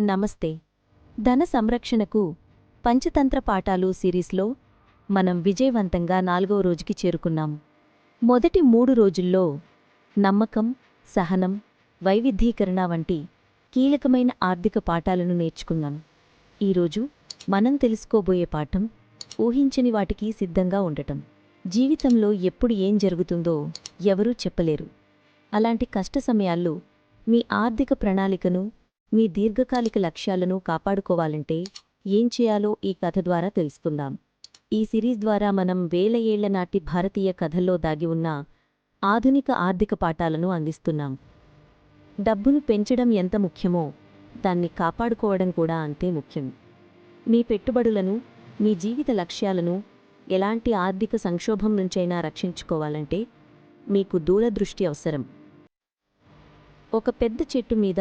నమస్తే. ధన సంరక్షణకు పంచతంత్ర పాఠాలు సిరీస్లో మనం విజయవంతంగా నాలుగవ రోజుకి చేరుకున్నాం. మొదటి మూడు రోజుల్లో నమ్మకం సహనం వైవిధ్యీకరణ వంటి కీలకమైన ఆర్థిక పాఠాలను నేర్చుకున్నాం. ఈరోజు మనం తెలుసుకోబోయే పాఠం ఊహించని వాటికి సిద్ధంగా ఉండటం. జీవితంలో ఎప్పుడు ఏం జరుగుతుందో ఎవరూ చెప్పలేరు. అలాంటి కష్ట సమయాల్లో మీ ఆర్థిక ప్రణాళికను మీ దీర్ఘకాలిక లక్ష్యాలను కాపాడుకోవాలంటే ఏం చేయాలో ఈ కథ ద్వారా తెలుసుకుందాం. ఈ సిరీస్ ద్వారా మనం వేల ఏళ్ళ నాటి భారతీయ కథల్లో దాగి ఉన్న ఆధునిక ఆర్థిక పాఠాలను అందిస్తున్నాం. డబ్బును పెంచడం ఎంత ముఖ్యమో దాన్ని కాపాడుకోవడం కూడా అంతే ముఖ్యం. మీ పెట్టుబడులను మీ జీవిత లక్ష్యాలను ఎలాంటి ఆర్థిక సంక్షోభం నుంచైనా రక్షించుకోవాలంటే మీకు దూరదృష్టి అవసరం. ఒక పెద్ద చెట్టు మీద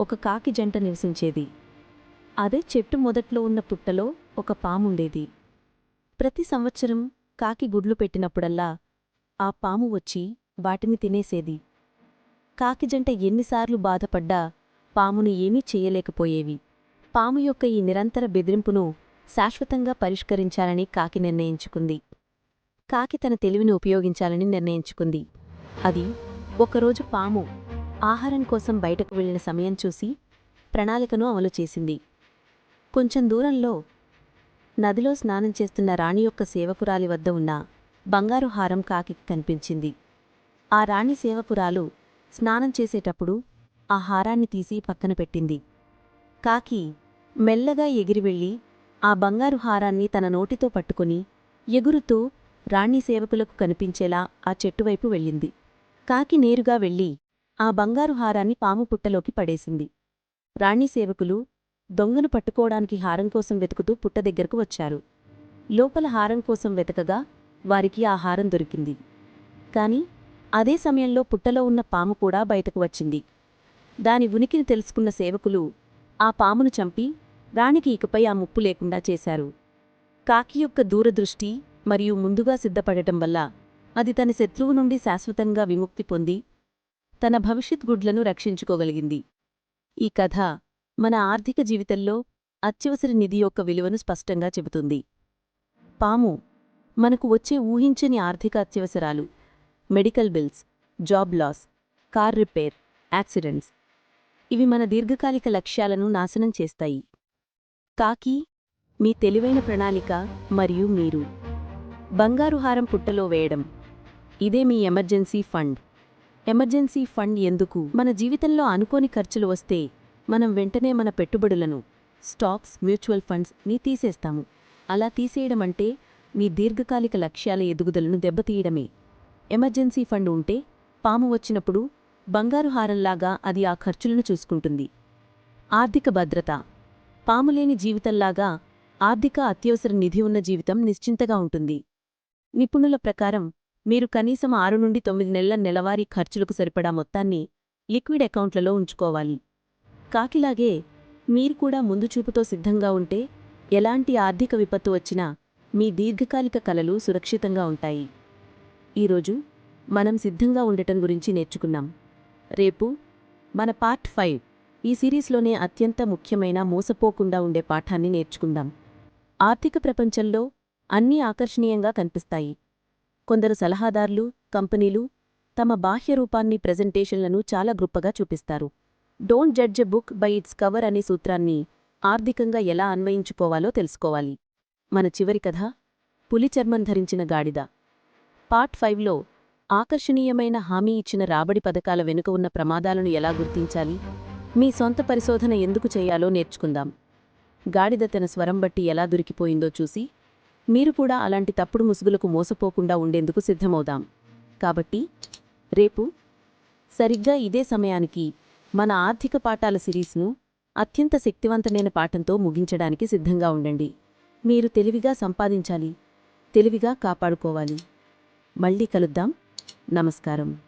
ఒక కాకి జంట నివసించేది. అదే చెట్టు మొదట్లో ఉన్న పుట్టలో ఒక పాముండేది. ప్రతి సంవత్సరం కాకి గుడ్లు పెట్టినప్పుడల్లా ఆ పాము వచ్చి వాటిని తినేసేది. కాకి జంట ఎన్నిసార్లు బాధపడ్డా పామును ఏమీ చేయలేకపోయేవి. పాము యొక్క ఈ నిరంతర బెదిరింపును శాశ్వతంగా పరిష్కరించాలని కాకి నిర్ణయించుకుంది. కాకి తన తెలివిని ఉపయోగించాలని నిర్ణయించుకుంది. అది ఒకరోజు పాము ఆహారం కోసం బయటకు వెళ్ళిన సమయం చూసి ప్రణాళికను అమలు చేసింది. కొంచెం దూరంలో నదిలో స్నానం చేస్తున్న రాణి యొక్క సేవకురాలి వద్ద ఉన్న బంగారు హారం కాకి కనిపించింది. ఆ రాణి సేవకురాలు స్నానం చేసేటప్పుడు ఆ హారాన్ని తీసి పక్కన పెట్టింది. కాకి మెల్లగా ఎగిరి వెళ్ళి ఆ బంగారు హారాన్ని తన నోటితో పట్టుకుని ఎగురుతూ రాణి సేవకులకు కనిపించేలా ఆ చెట్టువైపు వెళ్ళింది. కాకి నేరుగా వెళ్ళి ఆ బంగారు హారాన్ని పాము పుట్టలోకి పడేసింది. రాణి సేవకులు దొంగను పట్టుకోవడానికి హారం కోసం వెతుకుతూ పుట్ట దగ్గరకు వచ్చారు. లోపల హారం కోసం వెతకగా వారికి ఆ హారం దొరికింది. కాని అదే సమయంలో పుట్టలో ఉన్న పాము కూడా బయటకు వచ్చింది. దాని ఉనికిని తెలుసుకున్న సేవకులు ఆ పామును చంపి రాణికి ఇకపై ఆ ముప్పు లేకుండా చేశారు. కాకి యొక్క దూరదృష్టి మరియు ముందుగా సిద్ధపడటం వల్ల అది తన శత్రువు నుండి శాశ్వతంగా విముక్తి పొంది తన భవిష్యత్ గుడ్లను రక్షించుకోగలిగింది. ఈ కథ మన ఆర్థిక జీవితంలో అత్యవసర నిధి యొక్క విలువను స్పష్టంగా చెబుతుంది. పాము మనకు వచ్చే ఊహించని ఆర్థిక అత్యవసరాలు medical bills job loss car repair accidents. ఇవి మన దీర్ఘకాలిక లక్ష్యాలను నాశనం చేస్తాయి. కాకి మీ తెలివైన ప్రణాళిక మరియు మీరు. బంగారు హారం పుట్టలో వేయడం. ఇదే మీ ఎమర్జెన్సీ ఫండ్. ఎమర్జెన్సీ ఫండ్ ఎందుకు? మన జీవితంలో అనుకోని ఖర్చులు వస్తే మనం వెంటనే మన పెట్టుబడులను స్టాక్స్ మ్యూచువల్ ఫండ్స్ని తీసేస్తాము. అలా తీసేయడం అంటే మీ దీర్ఘకాలిక లక్ష్యాల ఎదుగుదలను దెబ్బతీయడమే. ఎమర్జెన్సీ ఫండ్ ఉంటే పాము వచ్చినప్పుడు బంగారు హారంలాగా అది ఆ ఖర్చులను చూసుకుంటుంది. ఆర్థిక భద్రత. పాములేని జీవితంలాగా ఆర్థిక అత్యవసర నిధి ఉన్న జీవితం నిశ్చింతగా ఉంటుంది. నిపుణుల ప్రకారం మీరు కనీసం ఆరు నుండి తొమ్మిది నెలల నెలవారీ ఖర్చులకు సరిపడా మొత్తాన్ని లిక్విడ్ అకౌంట్లలో ఉంచుకోవాలి. కాకిలాగే మీరు కూడా ముందు చూపుతో సిద్ధంగా ఉంటే ఎలాంటి ఆర్థిక విపత్తు వచ్చినా మీ దీర్ఘకాలిక కలలు సురక్షితంగా ఉంటాయి. ఈరోజు మనం సిద్ధంగా ఉండటం గురించి నేర్చుకున్నాం. రేపు మన పార్ట్ ఫైవ్ ఈ సిరీస్లోనే అత్యంత ముఖ్యమైన మోసపోకుండా ఉండే పాఠాన్ని నేర్చుకుందాం. ఆర్థిక ప్రపంచంలో అన్నీ ఆకర్షణీయంగా కనిపిస్తాయి. కొందరు సలహాదారులు కంపెనీలు తమ బాహ్య రూపాన్ని ప్రెజెంటేషన్లను చాలా గొప్పగా చూపిస్తారు. Don't judge a book by its cover అనే సూత్రాన్ని ఆర్థికంగా ఎలా అన్వయించుకోవాలో తెలుసుకోవాలి. మన చివరి కథ పులి చర్మం ధరించిన గాడిద. పార్ట్ ఫైవ్లో ఆకర్షణీయమైన హామీ ఇచ్చిన రాబడి పథకాల వెనుక ఉన్న ప్రమాదాలను ఎలా గుర్తించాలి? మీ సొంత పరిశోధన ఎందుకు చేయాలో నేర్చుకుందాం. గాడిద తన స్వరం బట్టి ఎలా దొరికిపోయిందో చూసి మీరు కూడా అలాంటి తప్పుడు ముసుగులకు మోసపోకుండా ఉండేందుకు సిద్ధమవుదాం. కాబట్టి రేపు సరిగ్గా ఇదే సమయానికి మన ఆర్థిక పాఠాల సిరీస్ను అత్యంత శక్తివంతమైన పాఠంతో ముగించడానికి సిద్ధంగా ఉండండి. మీరు తెలివిగా సంపాదించాలి తెలివిగా కాపాడుకోవాలి. మళ్ళీ కలుద్దాం. నమస్కారం.